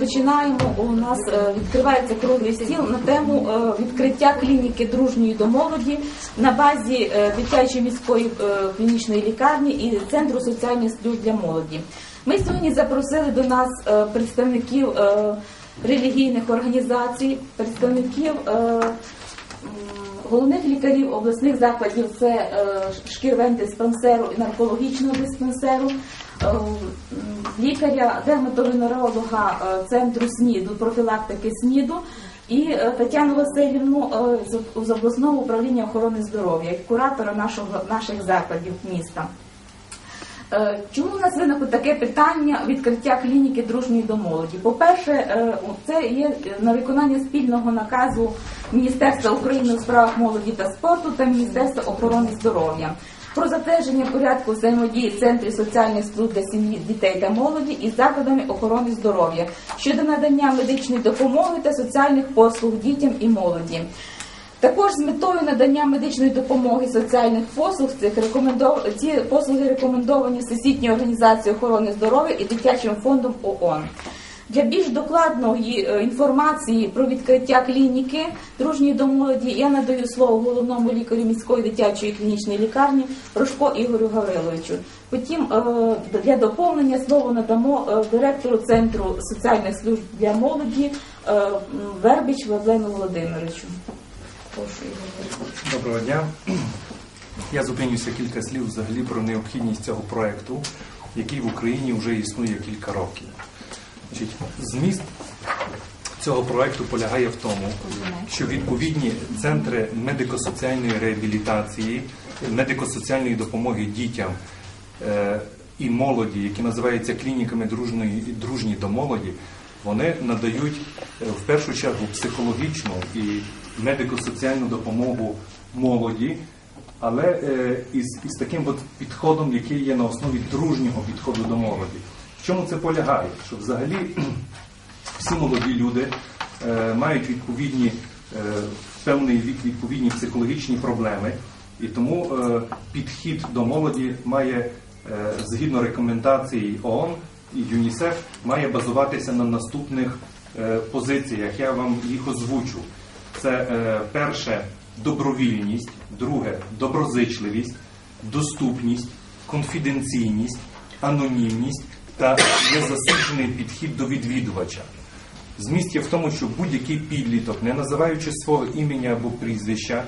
розпочинаємо. У нас е, відкривається круглий стіл на тему е, відкриття клініки дружньої до молоді на базі е, дитячої міської клінічної лікарні і центру соціальних служб для молоді. Ми сьогодні запросили до нас представників релігійних організацій, представників. Головних лікарів обласних закладів це е, шкірвен-диспансеру і наркологічного диспансеру, е, лікаря дерматовенеролога е, центру СНІДу, профілактики СНІДу і Тетяну Васильівну з- обласного управління охорони здоров'я, як куратора нашого, наших закладів міста. Чому у нас виникло таке питання відкриття клініки дружньої до молоді? По-перше, е, це є на виконання спільного наказу Міністерства України у справах молоді та спорту та Міністерства охорони здоров'я про затвердження порядку взаємодії центрів соціальних служб для сім'ї, дітей та молоді із закладами охорони здоров'я щодо надання медичної допомоги та соціальних послуг дітям і молоді. Також з метою надання медичної допомоги соціальних послуг цих рекомендов... ці послуги рекомендовані Всесвітньою організацією охорони здоров'я і дитячим фондом ООН. Для більш докладної е, інформації про відкриття клініки дружньої до молоді я надаю слово головному лікарю міської дитячої клінічної лікарні Рожко Ігорю Гавриловичу. Потім е, для доповнення слово надамо е, директору центру соціальних служб для молоді Вербіч Владлену Володимировичу. Прошу, Доброго дня. Я зупинюся кілька слів взагалі про необхідність цього проекту, який в Україні вже існує кілька років. Значить, зміст цього проекту полягає в тому, що відповідні центри медико-соціальної реабілітації, медико-соціальної допомоги дітям е, і молоді, які називаються клініками дружної, дружні до молоді, вони надають е, в першу чергу психологічну і медико-соціальну допомогу молоді, але е, із, із таким от підходом, який є на основі дружнього підходу до молоді. В чому це полягає? Що взагалі всі молоді люди е, мають відповідні е, певний вік відповідні психологічні проблеми, і тому е, підхід до молоді має е, згідно рекомендацій ООН і ЮНІСЕФ має базуватися на наступних е, позиціях. Я вам їх озвучу. Це е, перше добровільність, друге доброзичливість, доступність, конфіденційність, анонімність та незасуджений підхід до відвідувача. Зміст є в тому, що будь-який підліток, не називаючи свого імені або прізвища,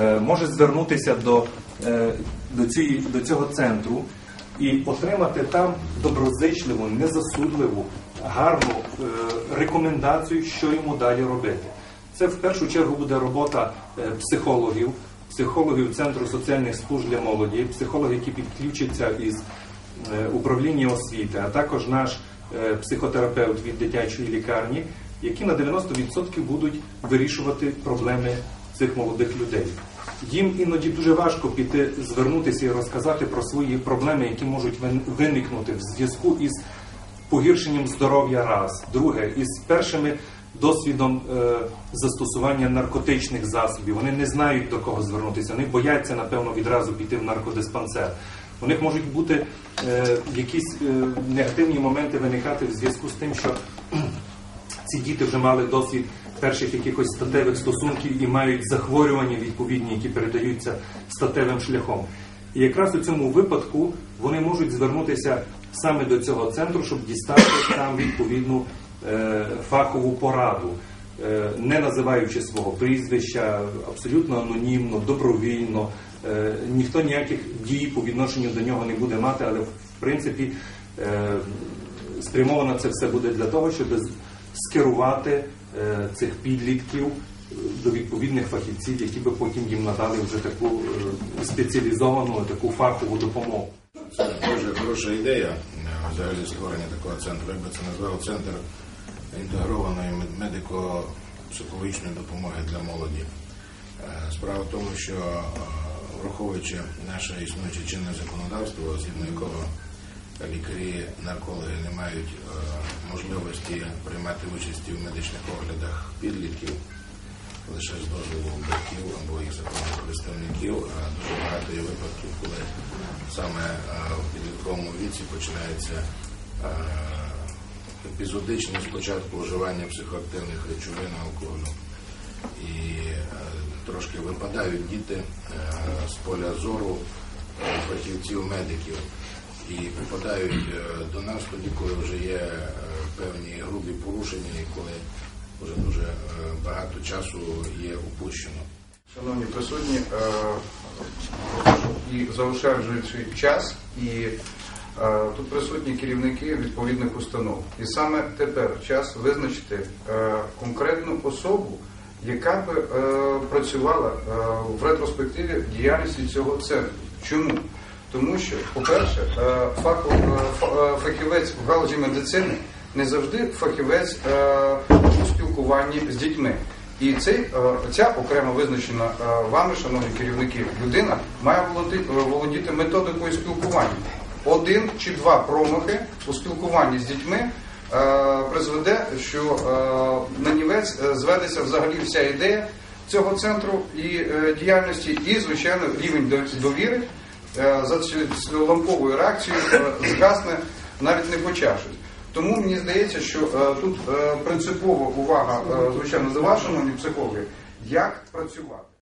е, може звернутися до, е, до, цієї, до цього центру і отримати там доброзичливу, незасудливу, гарну е, рекомендацію, що йому далі робити. Це в першу чергу буде робота психологів, психологів Центру соціальних служб для молоді, психологів, які підключаться із управління освіти, а також наш е, психотерапевт від дитячої лікарні, які на 90% будуть вирішувати проблеми цих молодих людей. Їм іноді дуже важко піти звернутися і розказати про свої проблеми, які можуть виникнути в зв'язку із погіршенням здоров'я раз, друге, із першими досвідом е, застосування наркотичних засобів. Вони не знають до кого звернутися, вони бояться, напевно, відразу піти в наркодиспансер. У них можуть бути е, якісь е, негативні моменти виникати в зв'язку з тим, що ці діти вже мали досвід перших якихось статевих стосунків і мають захворювання відповідні, які передаються статевим шляхом. І якраз у цьому випадку вони можуть звернутися саме до цього центру, щоб дістати там відповідну е, фахову пораду, е, не називаючи свого прізвища, абсолютно анонімно, добровільно. Е, ніхто ніяких дій по відношенню до нього не буде мати, але в принципі е, спрямовано це все буде для того, щоб скерувати е, цих підлітків до відповідних фахівців, які би потім їм надали вже таку спеціалізовану, таку фахову допомогу. Це дуже хороша ідея взагалі створення такого центру. Я би це назвав центр інтегрованої медико-психологічної допомоги для молоді. Справа в тому, що враховуючи наше існуюче чинне законодавство, згідно якого лікарі, наркологи не мають е, можливості приймати участь у медичних оглядах підлітків лише з дозволу батьків або їх законних представників. А дуже багато є випадків, коли саме е, в підлітковому віці починається е, епізодичне спочатку вживання психоактивних речовин алкоголю. І е, трошки випадають діти е, з поля зору е, фахівців-медиків і попадають до нас тоді, коли вже є певні грубі порушення і коли вже дуже багато часу є упущено. Шановні присутні, і заощаджуючи час, і тут присутні керівники відповідних установ. І саме тепер час визначити конкретну особу, яка би е, працювала е, в ретроспективі діяльності цього центру. Чому? Тому що, по-перше, е, фах- фахівець в галузі медицини не завжди фахівець у спілкуванні з дітьми. І цей, ця окремо визначена вами, шановні керівники, людина має володіти, методикою спілкування. Один чи два промахи у спілкуванні з дітьми призведе, що е, на нівець е, зведеться взагалі вся ідея цього центру і е, діяльності, і, звичайно, рівень довіри е, за ламповою реакцією е, згасне навіть не почавшись. Тому мені здається, що е, тут е, принципова увага, е, звичайно, до вас, психологи, як працювати.